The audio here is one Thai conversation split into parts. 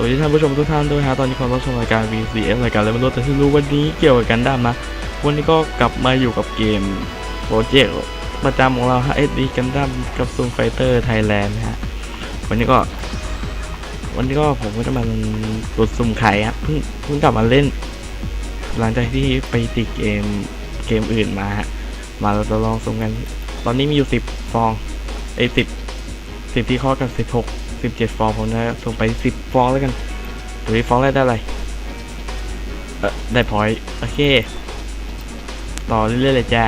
วัสดีท่านผู้ชมทุกท่านด้วยฮะตอนนี้ความรับชมรายการ VCS รายการอะไรไม่รู้แต่ที่รู้วันนี้เกี่ยวกับกันดั้มนะวันนี้ก็กลับมาอยู่กับเกมโปรเจกต์ประจำของเราฮะ SD กันดั้มกับซูมไฟเตอร์ไทยแลนด์นะฮะวันนี้ก็ วันนี้ก็ผมก็จะมาตรวจซุ่มไข่ครับเพิ่งเพิ่งกลับมาเล่น หลังจากที่ไปติดเกมเกมอื่นมาฮะมาเราจะลองสุ่มกัน ตอนนี้มีอยู่สิบฟองไอ้สิบสิบที่ข้อกับสิบหก สิบเจ็ดฟองผมนะส่งไปสิบฟองแล้วกันดูดิฟองแรกได้อะไรเออได้พอยโอเค ต่อเรื่อยๆเลยจ้า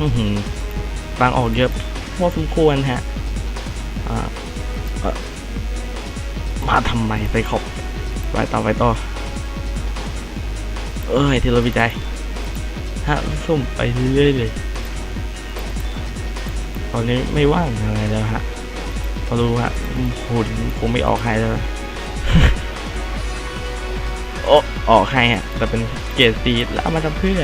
อือหือฟังออกเยอะพอสมควรฮะอ่ามาทำไมไปขอบไปต่อไปต่อ เอ้ย ที่เราวิจัยฮะสุ่มไปเรื่อยๆเลย ตอนนี้ไม่ว่างอะไรแล้วฮะ พอรู้ฮะหุ่นคงไม่ออกให้แล้วโอ้ออกให้ฮะแต่เป็นเกรดซีแล้วเอามาทำเพื่อ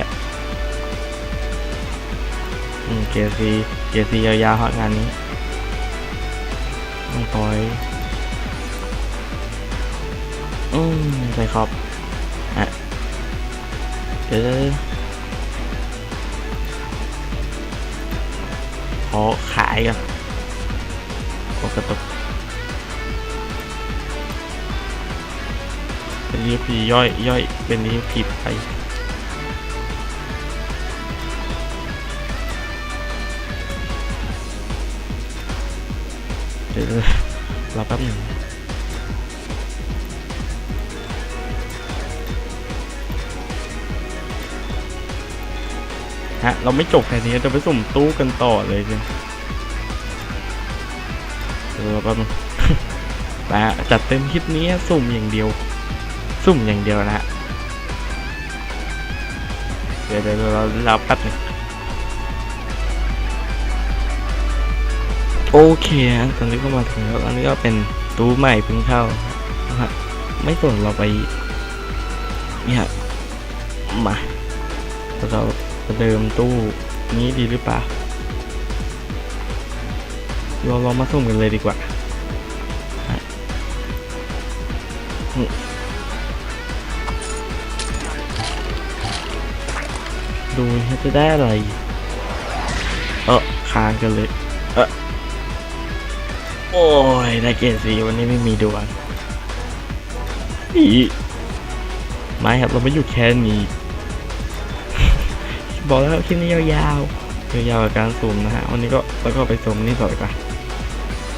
อืมเกรดซีเกรดซียาวๆฮะงานนี้ต้องต่อยอืมใช่ครับอะเดี๋ยวขอขายก่อน กระตุกเป็นนี้พีย่อยย่อยเป็นนี้พีไปเดี๋ยวรอแป๊บหนึ่งฮะ เราไม่จบแค่นี้จะไปสุ่มตู้กันต่อเลยใช่ ไหมเดี๋ยวรอแป๊บนึงนะฮะจัดเต็มคลิปนี้สุ่มอย่างเดียว สุ่มอย่างเดียวนะฮะเดี๋ยวเดี๋ยวเราเราแป๊บนึงโอเคฮะตอนนี้ก็มาถึงแล้วอันนี้ก็เป็นตู้ใหม่เพิ่งเข้านะฮะไม่สนเราไปเนี่ยมาเราจะเดิมตู้นี้ดีหรือเปล่า เราลองมาสุ่มกันเลยดีกว่าดูว่าจะได้อะไร เออค้างกันเลย เออโอ้ยได้เกรดสีวันนี้ไม่มีดวงอีไม่ครับ เราไม่อยู่แค่นี้ บอกแล้วคลิปนี้ยาวๆยาวๆกับการซูมนะฮะ วันนี้ก็แล้วก็ไปซูมนี่ต่อดีกว่า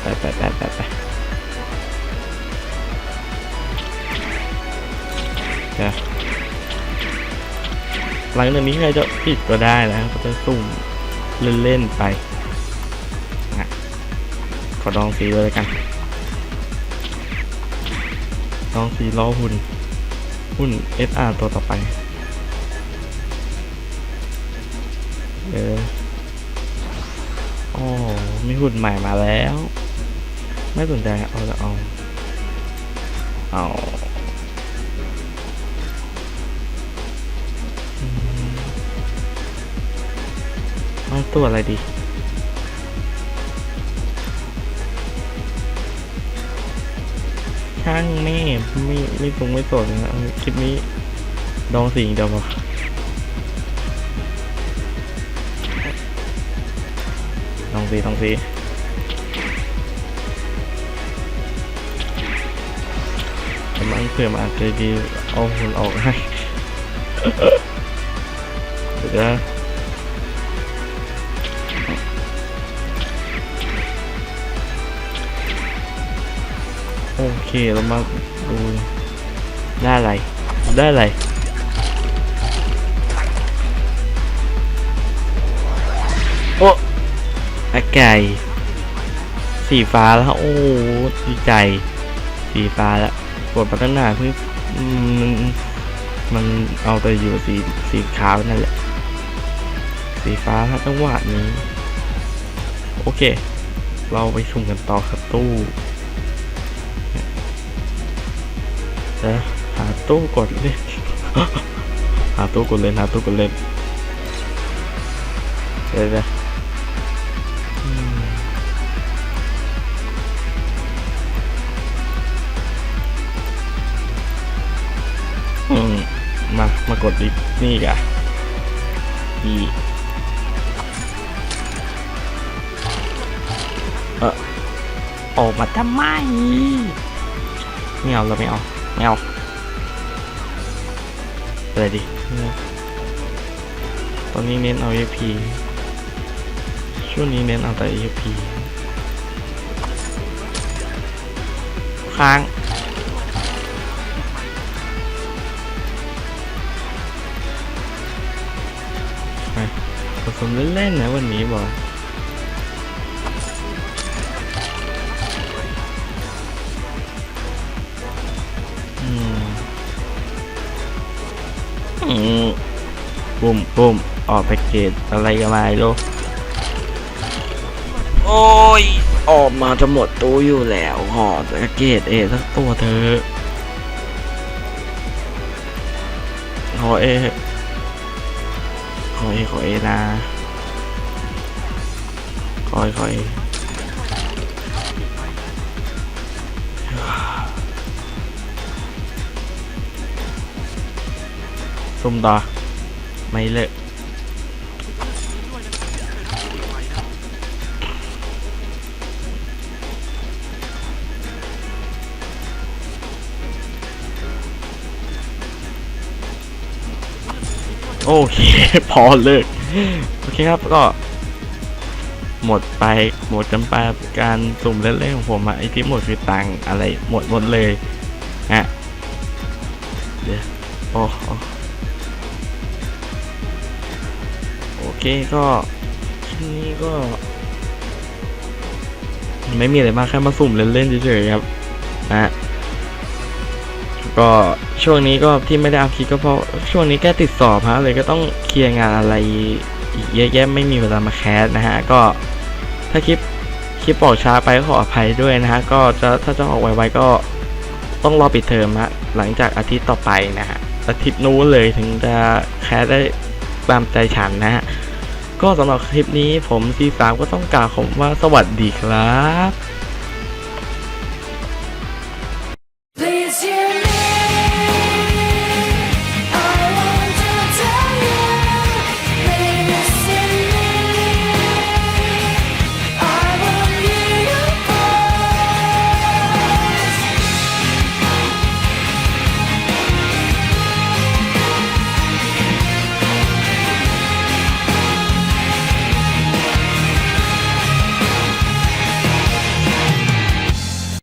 ไปไปไปไปไปเดี๋ยวหลังจากนี้ใครจะปิดก็ได้นะครับก็จะสุ่มเล่นๆไปนะขอดองสีเลยกันดองสีล้อหุ่น หุ่น SR ตัวต่อไป เอออ๋อมีหุ่นใหม่มาแล้ว ไม่สนใจเอาจะเอาเอาเอาตัวอะไรดีช่างแม่ไม่ไม่ตรงไม่สดนะคลิปนี้ดองสิ่งเดียวพอลองสีลองสี เผื่อมาอาจจะดีเอาหุ่นออกให้เดี๋ยวโอเคเรามาดูได้อะไร ได้อะไรโอ้อาไก่สีฟ้าแล้ว โอ้ดีใจ สีฟ้าแล้ว กดมาตั้งนานเพิ่งอืมมันมันเอาแต่อยู่สีสีขาวนั่นแหละ สีฟ้าถ้าจังหวะนี้ โอเค เราไปชมกันต่อครับตู้จะหาตู้กดเล่นหาตู้กดเล่นหาตู้กดเล่นเดี๋ยว กดดินี่กะอีเออออกมาทำไมไม่เอาเราไม่เอาไม่เอาเลยดิตอนนี้เน้นเอา EP ช่วงนี้เน้นเอาแต่ EP ค้าง ผสมเล่นๆนะวันนี้บอกอืมอืมปุ่มปุ่มออกแพ็กเกจอะไรกันมาลูกโอ้ย ออกมาจะหมดตู้อยู่แล้วหอแพ็กเกจเอสักตัวเธอะขอเอข อเอขอเอนะขอเอขอเอซุ่มต่อไม่เลิก โอเค พอเลิกโอเคครับก็ หมดไปหมดกันไปกับการสุ่มเล่นๆของผมอะไอที่หมดคือตังอะไรหมดหมดเลยฮะเดี๋ยวโอ้โอโอเคก็คลิปนี้ก็ ไม่มีอะไรมากแค่มาสุ่มเล่นๆเฉยๆครับนะฮะ ก็ช่วงนี้ก็ที่ไม่ได้อัพคลิปก็เพราะช่วงนี้แค่ติดสอบฮะเลยก็ต้องเคลียร์งานอะไรอีกเยอะแยะไม่มีเวลามาแคสนะฮะก็ถ้าคลิปคลิปออกช้าไปก็ขออภัยด้วยนะฮะก็จะถ้าจะออกไวๆก็ต้องรอปิดเทอมฮะหลังจากอาทิตย์ต่อไปนะฮะอาทิตย์นู้นเลยถึงจะแคสได้ตามใจฉันนะฮะก็สำหรับคลิปนี้ผมซีสามก็ต้องกล่าวคำว่าสวัสดีครับ